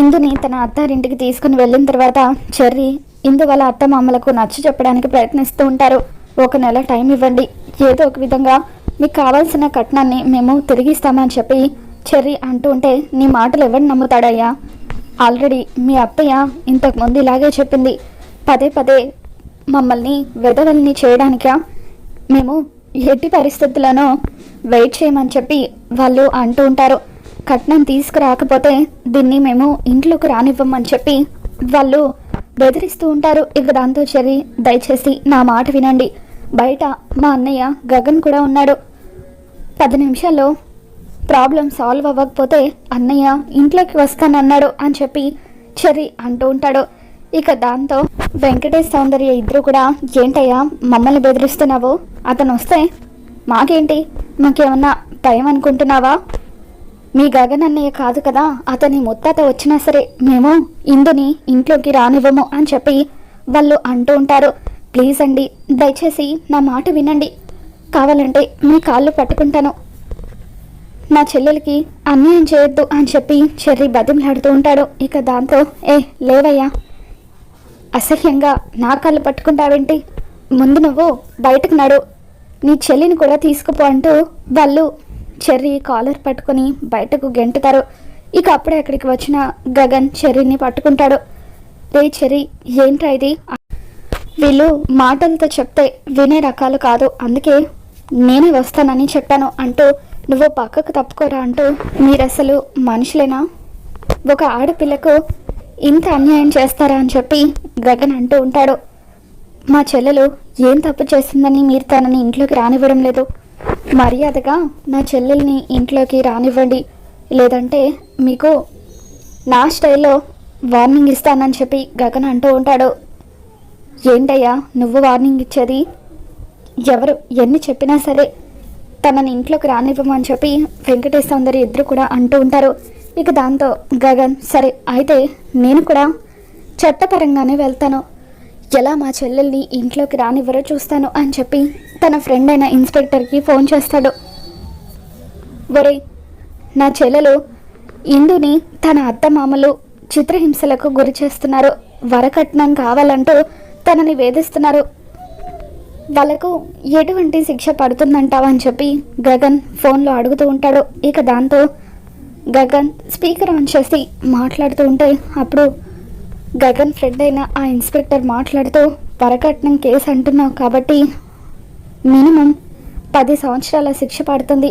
ఇందుని తన అత్తారింటికి తీసుకుని వెళ్ళిన తర్వాత చెర్రీ ఇందు వాళ్ళ అత్త మామలకు నచ్చి చెప్పడానికి ప్రయత్నిస్తూ ఉంటారు. ఒక నెల టైం ఇవ్వండి. ఏదో ఒక విధంగా మీకు కావాల్సిన కట్నాన్ని మేము తిరిగిస్తామని చెప్పి చెర్రీ అంటూ ఉంటే నీ మాటలు ఎవరు నమ్ముతాడయ్యా? ఆల్రెడీ మీ అత్తయ్య ఇంతకుముందు ఇలాగే చెప్పింది. పదే పదే మమ్మల్ని వెదవల్ని చేయడానికా? మేము ఎట్టి పరిస్థితులను వెయిట్ చేయమని చెప్పి వాళ్ళు అంటూ ఉంటారు. కట్నం తీసుకురాకపోతే దీన్ని మేము ఇంట్లోకి రానివ్వమని చెప్పి వాళ్ళు బెదిరిస్తూ ఉంటారు. ఇక దాంతో చెరి దయచేసి నా మాట వినండి. బయట మా అన్నయ్య గగన్ కూడా ఉన్నాడు. పది నిమిషాల్లో ప్రాబ్లం సాల్వ్ అవ్వకపోతే అన్నయ్య ఇంట్లోకి వస్తానన్నాడు అని చెప్పి చెర్రీ అంటూ ఉంటాడు. ఇక దాంతో వెంకటేష్ సౌందర్య ఇద్దరు కూడా ఏంటయ్యా మమ్మల్ని బెదిరిస్తున్నావు? అతను వస్తే మాకేంటి? మాకేమన్నా భయం అనుకుంటున్నావా మీ గగన్ అన్నయ్య కాదు కదా అతని ముత్తాత వచ్చినా సరే మేము ఇందుని ఇంట్లోకి రానివ్వము అని చెప్పి వాళ్ళు అంటూ ఉంటారు. ప్లీజ్ అండి దయచేసి నా మాట వినండి. కావాలంటే మీ కాళ్ళు పట్టుకుంటాను. నా చెల్లెలకి అన్యాయం చేయొద్దు అని చెప్పి చెర్రి బతిమలాడుతూ ఉంటాడు. ఇక దాంతో ఏ లేవయ్యా. అసహ్యంగా నా కాళ్ళు పట్టుకుంటావేంటి? ముందు నువ్వు బయటకు నడు. నీ చెల్లిని కూడా తీసుకుపో అంటూ వాళ్ళు చెర్రీ కాలర్ పట్టుకొని బయటకు గెంటుతారు. ఇక అప్పుడే అక్కడికి వచ్చిన గగన్ చెర్రీని పట్టుకుంటాడు. రే చెర్రీ ఏంట్రా ఇది? వీళ్ళు మాటలతో చెప్తే వినే రకాలు కాదు. అందుకే నేనే వస్తానని చెప్పాను అంటూ నువ్వు పక్కకు తప్పుకోరా అంటూ మీరసలు మనుషులేనా? ఒక ఆడపిల్లకు ఇంత అన్యాయం చేస్తారా? అని చెప్పి గగన్ అంటూ ఉంటాడు. మా చెల్లెలు ఏం తప్పు చేసిందని మీరు తనని ఇంట్లోకి రానివ్వడం లేదు. మర్యాదగా నా చెల్లెల్ని ఇంట్లోకి రానివ్వండి. లేదంటే మీకు నా స్టైల్లో వార్నింగ్ ఇస్తానని చెప్పి గగన్ అంటూ ఉంటాడు. ఏంటయ్యా నువ్వు వార్నింగ్ ఇచ్చేది? ఎవరు ఎన్ని చెప్పినా సరే తనని ఇంట్లోకి రానివ్వమని చెప్పి వెంకటేష్ సౌందర్య ఇద్దరు కూడా అంటూ ఉంటారు. ఇక దాంతో గగన్ సరే అయితే నేను కూడా చట్టపరంగానే వెళ్తాను. ఎలా మా చెల్లెల్ని ఇంట్లోకి రానివ్వరో చూస్తాను అని చెప్పి తన ఫ్రెండ్ అయిన ఇన్స్పెక్టర్కి ఫోన్ చేస్తాడు. ఒరే నా చెల్లెలు ఇందుని తన అత్తమామలు చిత్రహింసలకు గురి చేస్తున్నారు. వరకట్నం కావాలంటూ తనని వేధిస్తున్నారు. వాళ్ళకు ఎటువంటి శిక్ష పడుతుందంటావని చెప్పి గగన్ ఫోన్లో అడుగుతూ ఉంటాడు. ఇక దాంతో గగన్ స్పీకర్ ఆన్ చేసి మాట్లాడుతూ ఉంటే అప్పుడు గగన్ ఫ్రెండ్ అయిన ఆ ఇన్స్పెక్టర్ మాట్లాడుతూ వరకట్నం కేసు అంటున్నావు కాబట్టి మినిమం పది సంవత్సరాల శిక్ష పడుతుంది.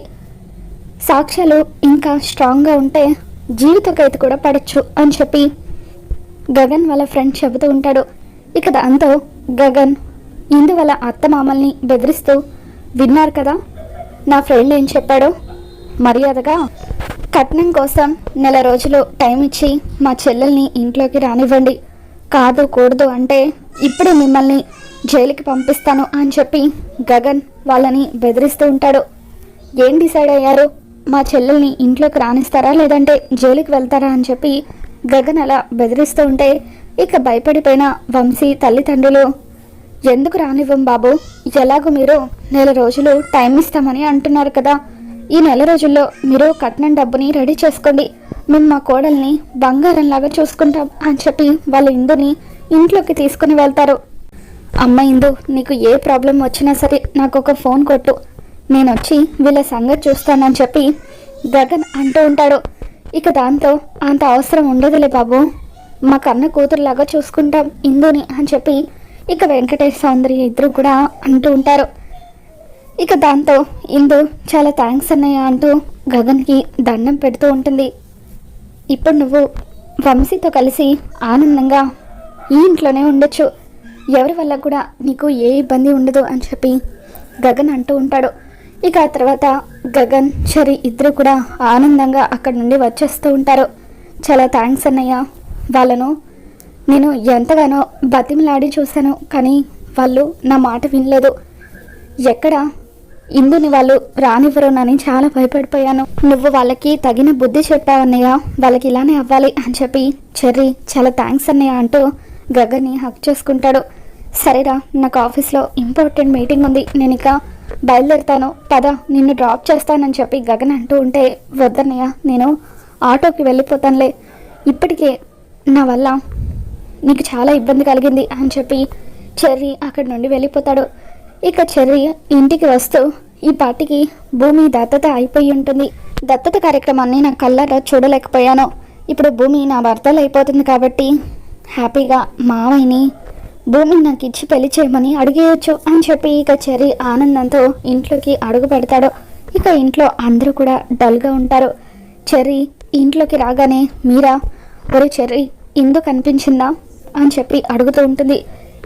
సాక్ష్యాలు ఇంకా స్ట్రాంగ్గా ఉంటే జీవిత ఖైదు కూడా పడచ్చు అని చెప్పి గగన్ వాళ్ళ ఫ్రెండ్ చెబుతూ ఉంటాడు. ఇక దాంతో గగన్ ఇందు వాళ్ళ అత్త మామల్ని బెదిరిస్తూ విన్నారు కదా నా ఫ్రెండ్ ఏం చెప్పాడో? మర్యాదగా కట్నం కోసం నెల రోజులు టైం ఇచ్చి మా చెల్లెల్ని ఇంట్లోకి రానివ్వండి. కాదు కూడదు అంటే ఇప్పుడే మిమ్మల్ని జైలుకి పంపిస్తాను అని చెప్పి గగన్ వాళ్ళని బెదిరిస్తూ ఉంటాడు. ఏం డిసైడ్ అయ్యారు? మా చెల్లెల్ని ఇంట్లోకి రానిస్తారా లేదంటే జైలుకి వెళ్తారా అని చెప్పి గగన్ అలా బెదిరిస్తూ ఉంటే ఇక భయపడిపోయిన వంశీ తల్లిదండ్రులు ఎందుకు రానివ్వం బాబు? ఎలాగో మీరు నెల రోజులు టైం ఇస్తామని అంటున్నారు కదా. ఈ నెల రోజుల్లో మీరు కట్నం డబ్బుని రెడీ చేసుకోండి. మేము మా కోడల్ని బంగారంలాగా చూసుకుంటాం అని చెప్పి వాళ్ళ ఇందుని ఇంట్లోకి తీసుకుని వెళ్తారు. అమ్మ ఇందు నీకు ఏ ప్రాబ్లం వచ్చినా సరే నాకు ఒక ఫోన్ కొట్టు. నేను వచ్చి వీళ్ళ సంగతి చూస్తానని చెప్పి గగన్ అంటూ ఉంటాడు. ఇక దాంతో అంత అవసరం ఉండదులే బాబు. మా కన్న కూతురులాగా చూసుకుంటాం ఇందుని అని చెప్పి ఇక వెంకటేష్ సౌందర్య ఇద్దరు కూడా అంటూ ఉంటారు. ఇక దాంతో ఇందు చాలా థ్యాంక్స్ అన్నయ్య అంటూ గగన్కి దండం పెడుతూ ఉంటుంది. ఇప్పుడు నువ్వు వంశీతో కలిసి ఆనందంగా ఈ ఇంట్లోనే ఉండొచ్చు. ఎవరి వల్ల కూడా నీకు ఏ ఇబ్బంది ఉండదు అని చెప్పి గగన్ అంటూ ఉంటాడు. ఇక ఆ తర్వాత గగన్ చరి ఇద్దరు కూడా ఆనందంగా అక్కడ నుండి వచ్చేస్తూ ఉంటారు. చాలా థ్యాంక్స్ అన్నయ్య. వాళ్ళను నేను ఎంతగానో బతిమిలాడి చూశాను కానీ వాళ్ళు నా మాట వినలేదు. ఎక్కడ ఇందుని వాళ్ళు రానివ్వరునని చాలా భయపడిపోయాను. నువ్వు వాళ్ళకి తగిన బుద్ధి చెప్పావన్నయ్య వాళ్ళకి ఇలానే అవ్వాలి అని చెప్పి చెర్రీ చాలా థ్యాంక్స్ అన్నయ్య అంటూ గగన్ని హక్ చేసుకుంటాడు. సరేరా నాకు ఆఫీస్లో ఇంపార్టెంట్ మీటింగ్ ఉంది. నేను ఇక బయలుదేరుతాను. పద నిన్ను డ్రాప్ చేస్తానని చెప్పి గగన్ అంటూ ఉంటే వద్దన్నయ్య నేను ఆటోకి వెళ్ళిపోతానులే. ఇప్పటికే నా వల్ల నీకు చాలా ఇబ్బంది కలిగింది అని చెప్పి చెర్రీ అక్కడి నుండి వెళ్ళిపోతాడు. ఇక చెర్రీ ఇంటికి వస్తూ ఈ పాటికి భూమి దత్తత అయిపోయి ఉంటుంది. దత్తత కార్యక్రమాన్ని నా కళ్ళారా చూడలేకపోయాను. ఇప్పుడు భూమి నా భర్తలు అయిపోతుంది కాబట్టి హ్యాపీగా మావయ్యని భూమి నాకు ఇచ్చి పెళ్ళి చేయమని అడిగేయచ్చు అని చెప్పి ఇక చెర్రీ ఆనందంతో ఇంట్లోకి అడుగు పెడతాడు. ఇక ఇంట్లో అందరూ కూడా డల్గా ఉంటారు. చెర్రీ ఇంట్లోకి రాగానే మీరా ఒరే చెర్రీ ఇందు కనిపించిందా అని చెప్పి అడుగుతూ ఉంటుంది.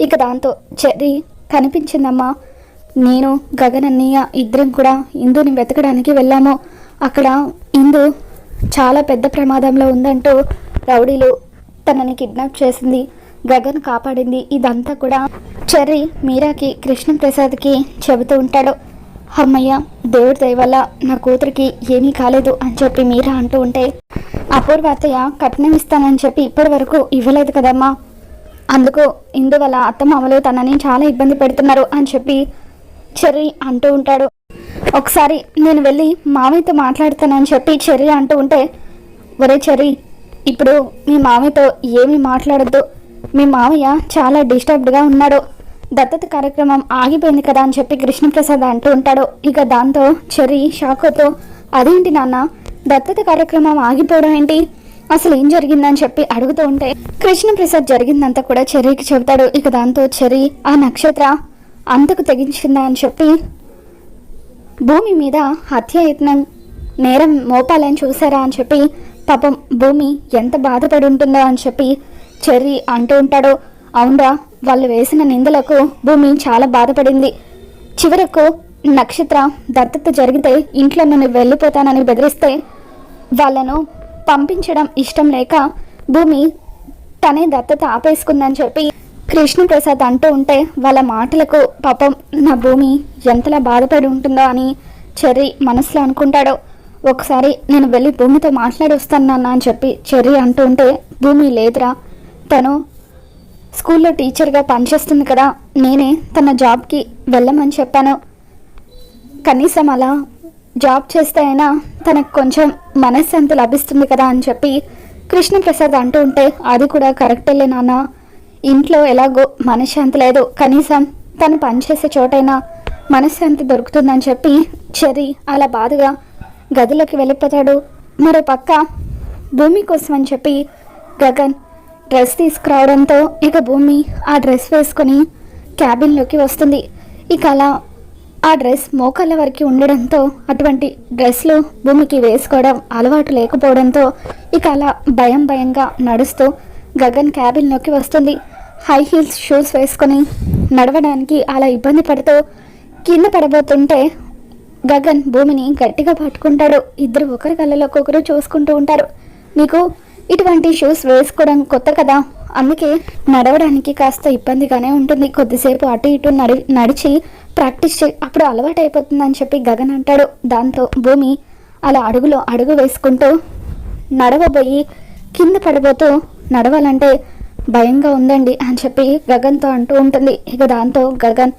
ఇక దాంతో చెర్రీ కనిపించిందమ్మా. నేను గగన్ అన్నయ్య ఇద్దరం కూడా ఇందుని వెతకడానికి వెళ్ళాము. అక్కడ ఇందు చాలా పెద్ద ప్రమాదంలో ఉందంటూ రౌడీలు తనని కిడ్నాప్ చేసింది. గగన్ కాపాడింది. ఇదంతా కూడా చెర్రి మీరాకి కృష్ణప్రసాద్కి చెబుతూ ఉంటాడు. అమ్మయ్య దేవుడి దయవల్ల నా కూతురికి ఏమీ కాలేదు అని చెప్పి మీరా అంటూ ఉంటే అపూర్వ అత్తయ్య కట్నం ఇస్తానని చెప్పి ఇప్పటి వరకు ఇవ్వలేదు కదమ్మా. అందుకు ఇందువల్ల అత్తమామలు తనని చాలా ఇబ్బంది పెడుతున్నారు అని చెప్పి చెర్రీ అంటూ ఉంటాడు. ఒకసారి నేను వెళ్ళి మామయ్యతో మాట్లాడతానని చెప్పి చెర్రీ అంటూ ఉంటే ఒరే చెర్రీ ఇప్పుడు మీ మామయ్యతో ఏమీ మాట్లాడద్దు. మీ మామయ్య చాలా డిస్టర్బ్డ్గా ఉన్నాడు. దత్తత కార్యక్రమం ఆగిపోయింది కదా అని చెప్పి కృష్ణప్రసాద్ అంటూ ఉంటాడు. ఇక దాంతో చెర్రీ షాకోతో అదేంటి నాన్న దత్తత కార్యక్రమం ఆగిపోవడం ఏంటి? అసలు ఏం జరిగిందని చెప్పి అడుగుతూ ఉంటే కృష్ణప్రసాద్ జరిగిందంతా కూడా చెర్రీకి చెబుతాడు. ఇక దాంతో చెర్రీ ఆ నక్షత్ర అంతకు తెగించిందా? అని చెప్పి భూమి మీద హత్యాయత్నం నేరం మోపాలని చూసారా అని చెప్పి పాపం భూమి ఎంత బాధపడి ఉంటుందో అని చెప్పి చెర్రీ అంటూ ఉంటాడు. అవునరా వాళ్ళు వేసిన నిందలకు భూమి చాలా బాధపడింది. చివరకు నక్షత్ర దత్తత జరిగితే ఇంట్లో నేను వెళ్ళిపోతానని బెదిరిస్తే వాళ్ళను పంపించడం ఇష్టం లేక భూమి తనే దత్తత ఆపేసుకుందని చెప్పి కృష్ణప్రసాద్ అంటూ ఉంటే వాళ్ళ మాటలకు పాపం నా భూమి ఎంతలా బాధపడి ఉంటుందో అని చెర్రీ మనసులో అనుకుంటాడో. ఒకసారి నేను వెళ్ళి భూమితో మాట్లాడి వస్తాను నాన్న అని చెప్పి చెర్రీ అంటూ ఉంటే భూమి లేదురా. తను స్కూల్లో టీచర్గా పనిచేస్తుంది కదా నేనే తన జాబ్కి వెళ్ళమని చెప్పాను. కనీసం అలా జాబ్ చేస్తే అయినా తనకు కొంచెం మనశ్శాంతి లభిస్తుంది కదా అని చెప్పి కృష్ణప్రసాద్ అంటూ ఉంటే అది కూడా కరెక్టేలే నాన్న. ఇంట్లో ఎలాగో మనశ్శాంతి లేదు. కనీసం తను పనిచేసే చోటైనా మనశ్శాంతి దొరుకుతుందని చెప్పి చెరి అలా బాధగా గదిలోకి వెళ్ళిపోతాడు. మరో పక్క భూమి కోసం అని చెప్పి గగన్ డ్రెస్ తీసుకురావడంతో ఇక భూమి ఆ డ్రెస్ వేసుకొని క్యాబిన్లోకి వస్తుంది. ఇక అలా ఆ డ్రెస్ మోకాళ్ళ వరకు ఉండడంతో అటువంటి డ్రెస్లు భూమికి వేసుకోవడం అలవాటు లేకపోవడంతో ఇక అలా భయం భయంగా నడుస్తూ గగన్ క్యాబిన్లోకి వస్తుంది. హై హీల్స్ షూస్ వేసుకొని నడవడానికి అలా ఇబ్బంది పడుతూ కింద పడబోతుంటే గగన్ భూమిని గట్టిగా పట్టుకుంటాడు. ఇద్దరు ఒకరి కళ్ళలోకి ఒకరు చూసుకుంటూ ఉంటారు. నీకు ఇటువంటి షూస్ వేసుకోవడం కొత్త కదా? అందుకే నడవడానికి కాస్త ఇబ్బందిగానే ఉంటుంది. కొద్దిసేపు అటు ఇటు నడి నడిచి ప్రాక్టీస్ చే అప్పుడు అలవాటు అయిపోతుందని చెప్పి గగన్ అంటాడు. దాంతో భూమి అలా అడుగులో అడుగు వేసుకుంటూ నడవబోయి కింద పడబోతూ నడవాలంటే భయంగా ఉందండి అని చెప్పి గగన్తో అంటూ ఉంటుంది. ఇక దాంతో గగన్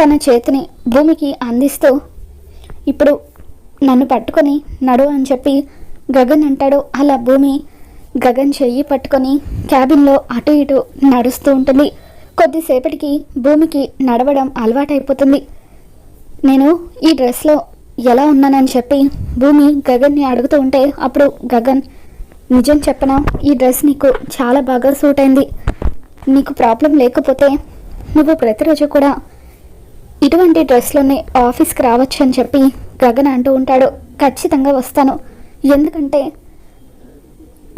తన చేతిని భూమికి అందిస్తూ ఇప్పుడు నన్ను పట్టుకొని నడు అని చెప్పి గగన్ అంటాడు. అలా భూమి గగన్ చెయ్యి పట్టుకొని క్యాబిన్లో అటు ఇటు నడుస్తూ ఉంటుంది. కొద్దిసేపటికి భూమికి నడవడం అలవాటైపోతుంది. నేను ఈ డ్రెస్లో ఎలా ఉన్నానని చెప్పి భూమి గగన్ని అడుగుతూ ఉంటే అప్పుడు గగన్ నిజం చెప్పనా ఈ డ్రెస్ నీకు చాలా బాగా సూట్ అయింది నీకు ప్రాబ్లం లేకపోతే నువ్వు ప్రతిరోజు కూడా ఇటువంటి డ్రెస్లోనే ఆఫీస్కి రావచ్చు అని చెప్పి గగన్ అంటూ ఉంటాడు. ఖచ్చితంగా వస్తాను. ఎందుకంటే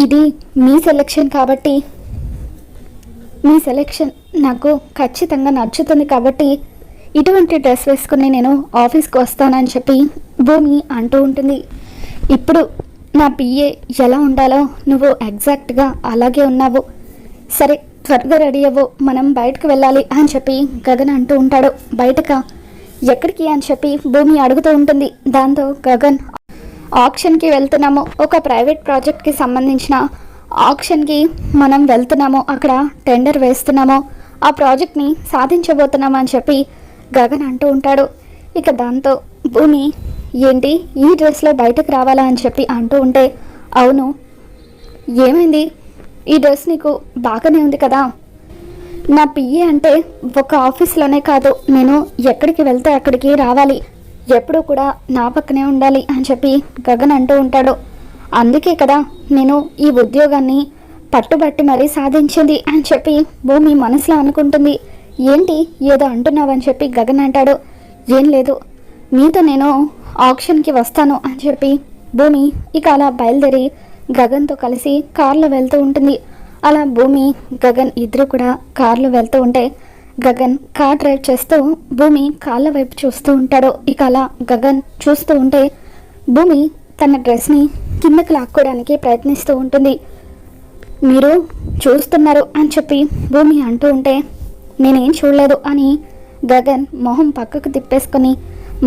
ఇది మీ సెలెక్షన్ కాబట్టి మీ సెలెక్షన్ నాకు ఖచ్చితంగా నచ్చుతుంది కాబట్టి ఇటువంటి డ్రెస్ వేసుకుని నేను ఆఫీస్కి వస్తానని చెప్పి భూమి అంటూ ఉంటుంది. ఇప్పుడు నా పిఏ ఎలా ఉండాలో నువ్వు ఎగ్జాక్ట్గా అలాగే ఉన్నావు. సరే త్వరగా రెడీ అవ్వు. మనం బయటకు వెళ్ళాలి అని చెప్పి గగన్ అంటూ ఉంటాడు. బయటక? ఎక్కడికి అని చెప్పి భూమి అడుగుతూ ఉంటుంది. దాంతో గగన్ ఆప్షన్కి వెళ్తున్నాము. ఒక ప్రైవేట్ ప్రాజెక్ట్కి సంబంధించిన ఆప్షన్కి మనం వెళ్తున్నాము. అక్కడ టెండర్ వేస్తున్నాము. ఆ ప్రాజెక్ట్ని సాధించబోతున్నాము అని చెప్పి గగన్ అంటూ ఉంటాడు. ఇక దాంతో భూమి ఏంటి? ఈ డ్రెస్లో బయటకు రావాలా అని చెప్పి అంటూ ఉంటే అవును. ఏమైంది? ఈ డ్రెస్ నీకు బాగానే ఉంది కదా? నా పిఏ అంటే ఒక ఆఫీస్లోనే కాదు. నేను ఎక్కడికి వెళ్తే అక్కడికి రావాలి. ఎప్పుడూ కూడా నా పక్కనే ఉండాలి అని చెప్పి గగన్ అంటూ ఉంటాడు. అందుకే కదా నేను ఈ ఉద్యోగాన్ని పట్టుబట్టి మరీ సాధించింది అని చెప్పి భూమి మనసులో అనుకుంటుంది. ఏంటి ఏదో అంటున్నావని చెప్పి గగన్ అంటాడు. ఏం లేదు మీతో నేను ఆప్షన్కి వస్తాను అని చెప్పి భూమి ఇక అలా బయలుదేరి గగన్తో కలిసి కార్లో వెళ్తూ ఉంటుంది. అలా భూమి గగన్ ఇద్దరు కూడా కార్లో వెళ్తూ ఉంటే గగన్ కార్ డ్రైవ్ చేస్తూ భూమి కాళ్ళ వైపు చూస్తూ ఉంటాడు. ఇక అలా గగన్ చూస్తూ ఉంటే భూమి తన డ్రెస్ని కిందకి లాక్కోవడానికి ప్రయత్నిస్తూ ఉంటుంది. మీరు చూస్తున్నారు అని చెప్పి భూమి అంటూ ఉంటే నేనేం చూడలేదు అని గగన్ మొహం పక్కకు తిప్పేసుకొని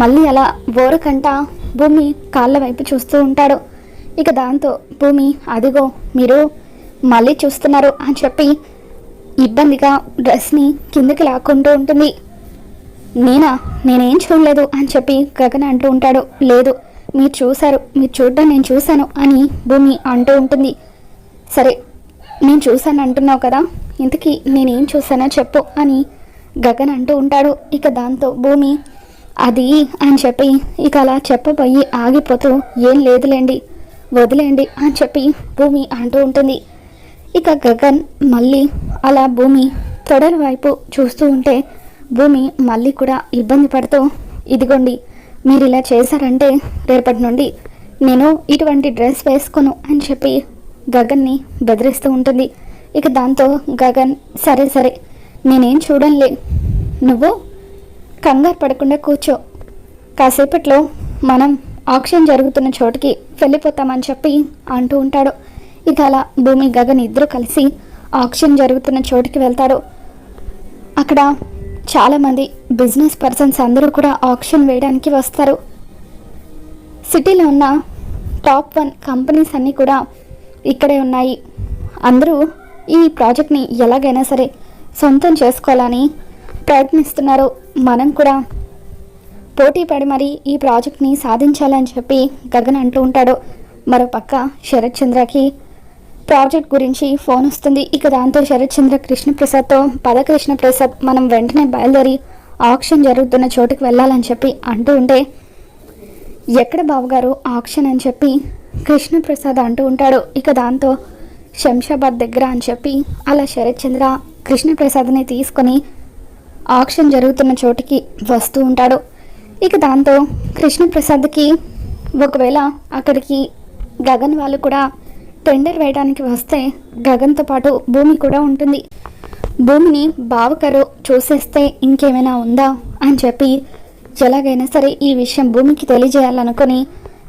మళ్ళీ అలా బోరకంట భూమి కాళ్ళ వైపు చూస్తూ ఉంటాడు. ఇక దాంతో భూమి అదిగో మీరు మళ్ళీ చూస్తున్నారు అని చెప్పి ఇబ్బందిగా డ్రెస్ని కిందకి లాక్కుంటూ ఉంటుంది. నేనా నేనేం చూడలేదు అని చెప్పి గగన్ అంటూ ఉంటాడు. లేదు మీరు చూశారు మీరు చూడడం నేను చూశాను అని భూమి అంటూ ఉంటుంది. సరే నేను చూశాను అంటున్నావు కదా ఇంతకీ నేనేం చూశానో చెప్పు అని గగన్ అంటూ ఉంటాడు. ఇక దాంతో భూమి అది అని చెప్పి ఇక అలా చెప్పబోయి ఆగిపోతూ ఏం లేదులేండి వదిలేండి అని చెప్పి భూమి అంటూ ఉంటుంది. ఇక గగన్ మళ్ళీ అలా భూమి తొడల వైపు చూస్తూ ఉంటే భూమి మళ్ళీ కూడా ఇబ్బంది పడుతూ ఇదిగోండి మీరు ఇలా చేశారంటే రేపటి నుండి నేను ఇటువంటి డ్రెస్ వేసుకోను అని చెప్పి గగన్ని బెదిరిస్తూ ఉంటుంది. ఇక దాంతో గగన్ సరే సరే నేనేం చూడంలే. నువ్వు కంగారు పడకుండా కూర్చో. కాసేపట్లో మనం ఆక్షన్ జరుగుతున్న చోటుకి వెళ్ళిపోతామని చెప్పి అంటూ ఉంటాడు. ఇక అలా భూమి గగన్ ఇద్దరు కలిసి ఆక్షన్ జరుగుతున్న చోటుకి వెళ్తారు. అక్కడ చాలామంది బిజినెస్ పర్సన్స్ అందరూ కూడా ఆక్షన్ వేయడానికి వస్తారు. సిటీలో ఉన్న టాప్ వన్ కంపెనీస్ అన్నీ కూడా ఇక్కడే ఉన్నాయి. అందరూ ఈ ప్రాజెక్ట్ని ఎలాగైనా సరే సొంతం చేసుకోవాలని ప్రయత్నిస్తున్నారు. మనం కూడా పోటీ పడి మరి ఈ ప్రాజెక్ట్ని సాధించాలని చెప్పి గగన్ అంటూ ఉంటాడు. మరోపక్క శరత్ చంద్రకి ప్రాజెక్ట్ గురించి ఫోన్ వస్తుంది. ఇక దాంతో శరత్చంద్ర కృష్ణప్రసాద్తో పద కృష్ణప్రసాద్ మనం వెంటనే బయలుదేరి ఆక్షన్ జరుగుతున్న చోటుకి వెళ్ళాలని చెప్పి అంటూ ఉంటే ఎక్కడ బావగారు ఆక్షన్ అని చెప్పి కృష్ణప్రసాద్ అంటూ ఉంటాడు. ఇక దాంతో శంషాబాద్ దగ్గర అని చెప్పి అలా శరత్చంద్ర కృష్ణప్రసాద్ని తీసుకొని ఆక్షన్ జరుగుతున్న చోటికి వస్తూ ఉంటాడు. ఇక దాంతో కృష్ణప్రసాద్కి ఒకవేళ అక్కడికి గగన్ వాళ్ళు కూడా టెండర్ వేయడానికి వస్తే గగన్తో పాటు భూమి కూడా ఉంటుంది. భూమిని బావకరు చూసేస్తే ఇంకేమైనా ఉందా అని చెప్పి ఎలాగైనా సరే ఈ విషయం భూమికి తెలియజేయాలనుకుని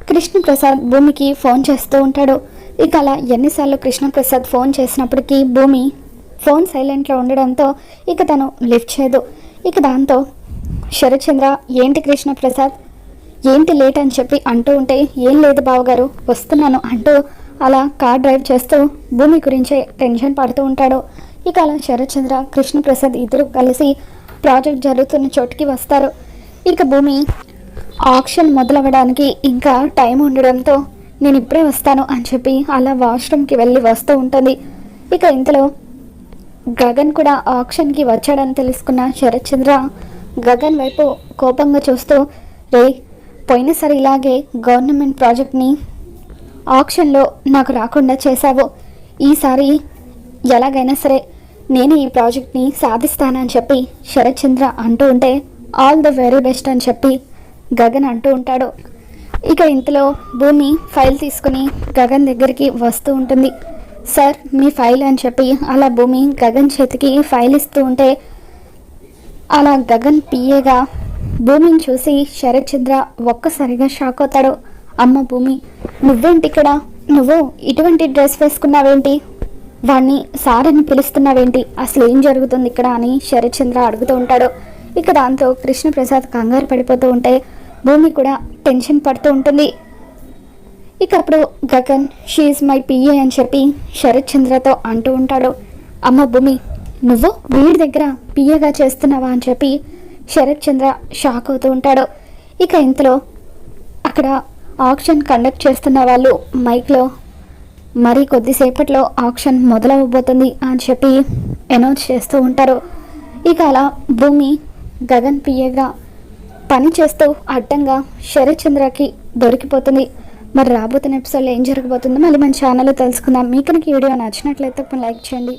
కృష్ణప్రసాద్ భూమికి ఫోన్ చేస్తూ ఉంటాడు. ఇక అలా ఎన్నిసార్లు కృష్ణప్రసాద్ ఫోన్ చేసినప్పటికీ భూమి ఫోన్ సైలెంట్లో ఉండడంతో ఇక తను లిఫ్ట్ చేయదు. ఇక దాంతో శరత్చంద్ర ఏంటి కృష్ణప్రసాద్? ఏంటి లేట్? అని చెప్పి అంటూ ఉంటే ఏం లేదు బావగారు వస్తున్నాను అంటూ అలా కార్ డ్రైవ్ చేస్తూ భూమి గురించే టెన్షన్ పడుతూ ఉంటాడు. ఇక అలా శరత్చంద్ర కృష్ణప్రసాద్ ఇద్దరు కలిసి ప్రాజెక్ట్ జరుగుతున్న చోటుకి వస్తారు. ఇక భూమి ఆక్షన్ మొదలవ్వడానికి ఇంకా టైం ఉండడంతో నేను ఇప్పుడే వస్తాను అని చెప్పి అలా వాష్రూమ్కి వెళ్ళి వస్తూ ఉంటుంది. ఇక ఇంతలో గగన్ కూడా ఆక్షన్కి వచ్చాడని తెలుసుకున్న శరత్చంద్ర గగన్ వైపు కోపంగా చూస్తూ రే పోయినసారి ఇలాగే గవర్నమెంట్ ప్రాజెక్ట్ని ఆక్షన్లో నాకు రాకుండా చేశావు. ఈసారి ఎలాగైనా సరే నేను ఈ ప్రాజెక్ట్ని సాధిస్తానని చెప్పి శరత్చంద్ర అంటూ ఉంటే ఆల్ ద వెరీ బెస్ట్ అని చెప్పి గగన్ అంటూ ఉంటాడు. ఇక ఇంతలో భూమి ఫైల్ తీసుకుని గగన్ దగ్గరికి వస్తూ ఉంటుంది. సార్ మీ ఫైల్ అని చెప్పి అలా భూమి గగన్ చేతికి ఫైల్ ఇస్తూ ఉంటే అలా గగన్ పిఏగా భూమిని చూసి శరత్చంద్ర ఒక్కసారిగా షాక్ అవుతాడు. అమ్మ భూమి నువ్వేంటి ఇక్కడ నువ్వు ఇటువంటి డ్రెస్ వేసుకున్నావేంటి? వాణ్ణి సార్ అని పిలుస్తున్నావేంటి? అసలు ఏం జరుగుతుంది ఇక్కడ అని శరత్చంద్ర అడుగుతూ ఉంటాడు. ఇక దాంతో కృష్ణప్రసాద్ కంగారు పడిపోతూ ఉంటే భూమి కూడా టెన్షన్ పడుతూ ఉంటుంది. ఇక అప్పుడు గగన్ షీఈ్ మై పిఏ అని చెప్పి శరత్ చంద్రతో అంటూ ఉంటాడు. అమ్మ భూమి నువ్వు వీడి దగ్గర పిఏగా చేస్తున్నావా అని చెప్పి శరత్ చంద్ర షాక్ అవుతూ ఉంటాడు. ఇక ఇంతలో అక్కడ ఆక్షన్ కండక్ట్ చేస్తున్న వాళ్ళు మైక్లో మరి కొద్దిసేపట్లో ఆక్షన్ మొదలవబోతుంది అని చెప్పి అనౌన్స్ చేస్తూ ఉంటారు. ఇక అలా భూమి గగన్ పియ్యగా పని చేస్తూ అడ్డంగా శరత్చంద్రకి దొరికిపోతుంది. మరి రాబోతున్న ఎపిసోడ్లో ఏం జరగబోతుందో మళ్ళీ మన ఛానల్లో తెలుసుకుందాం. మీకు ఈ వీడియో నచ్చినట్లయితే లైక్ చేయండి.